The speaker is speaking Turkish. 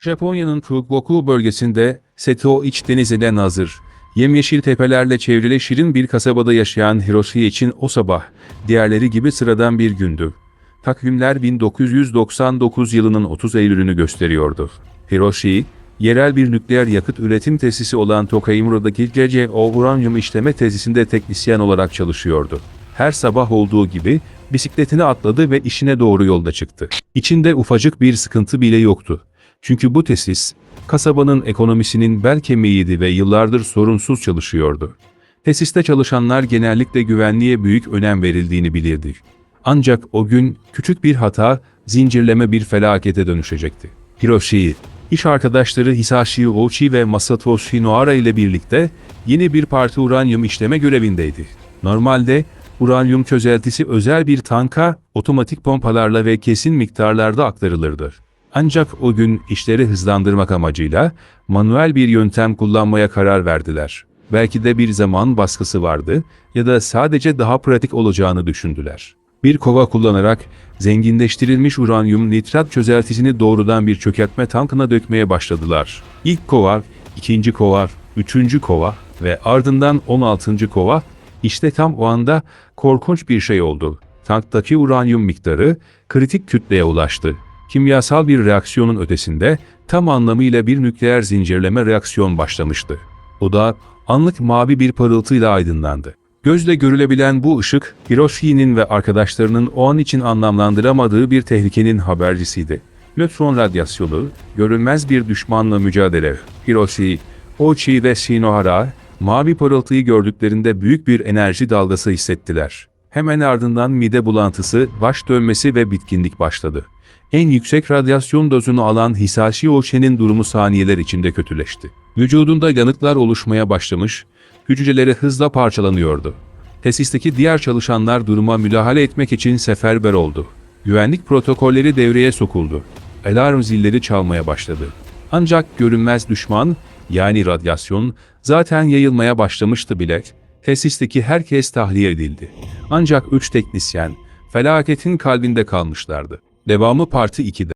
Japonya'nın Fukuoka bölgesinde Seto iç denizine nazır, yemyeşil tepelerle çevrili şirin bir kasabada yaşayan Hiroshi için o sabah, diğerleri gibi sıradan bir gündü. Takvimler 1999 yılının 30 Eylül'ünü gösteriyordu. Hiroshi, yerel bir nükleer yakıt üretim tesisi olan Tokaimuro'daki CCO uranyum işleme tesisinde teknisyen olarak çalışıyordu. Her sabah olduğu gibi bisikletine atladı ve işine doğru yolda çıktı. İçinde ufacık bir sıkıntı bile yoktu. Çünkü bu tesis, kasabanın ekonomisinin bel kemiğiydi ve yıllardır sorunsuz çalışıyordu. Tesiste çalışanlar genellikle güvenliğe büyük önem verildiğini bilirdi. Ancak o gün küçük bir hata, zincirleme bir felakete dönüşecekti. Hiroshi, iş arkadaşları Hisashi Ouchi ve Masatoshi Nohara ile birlikte yeni bir parti uranyum işleme görevindeydi. Normalde uranyum çözeltisi özel bir tanka, otomatik pompalarla ve kesin miktarlarda aktarılırdı. Ancak o gün işleri hızlandırmak amacıyla manuel bir yöntem kullanmaya karar verdiler. Belki de bir zaman baskısı vardı ya da sadece daha pratik olacağını düşündüler. Bir kova kullanarak zenginleştirilmiş uranyum nitrat çözeltisini doğrudan bir çökertme tankına dökmeye başladılar. İlk kova, ikinci kova, üçüncü kova ve ardından 16. kova işte tam o anda korkunç bir şey oldu. Tanktaki uranyum miktarı kritik kütleye ulaştı. Kimyasal bir reaksiyonun ötesinde tam anlamıyla bir nükleer zincirleme reaksiyon başlamıştı. O da anlık mavi bir parıltıyla aydınlandı. Gözle görülebilen bu ışık, Hiroshi'nin ve arkadaşlarının o an için anlamlandıramadığı bir tehlikenin habercisiydi. Nötron radyasyonu, görünmez bir düşmanla mücadele. Hiroshi, Ochi ve Shinohara, mavi parıltıyı gördüklerinde büyük bir enerji dalgası hissettiler. Hemen ardından mide bulantısı, baş dönmesi ve bitkinlik başladı. En yüksek radyasyon dozunu alan Hisashi Ochi'nin durumu saniyeler içinde kötüleşti. Vücudunda yanıklar oluşmaya başlamış, hücreleri hızla parçalanıyordu. Tesisteki diğer çalışanlar duruma müdahale etmek için seferber oldu. Güvenlik protokolleri devreye sokuldu. Alarm zilleri çalmaya başladı. Ancak görünmez düşman, yani radyasyon, zaten yayılmaya başlamıştı bile. Tesisteki herkes tahliye edildi. Ancak üç teknisyen, felaketin kalbinde kalmışlardı. Devamı Parti 2'de.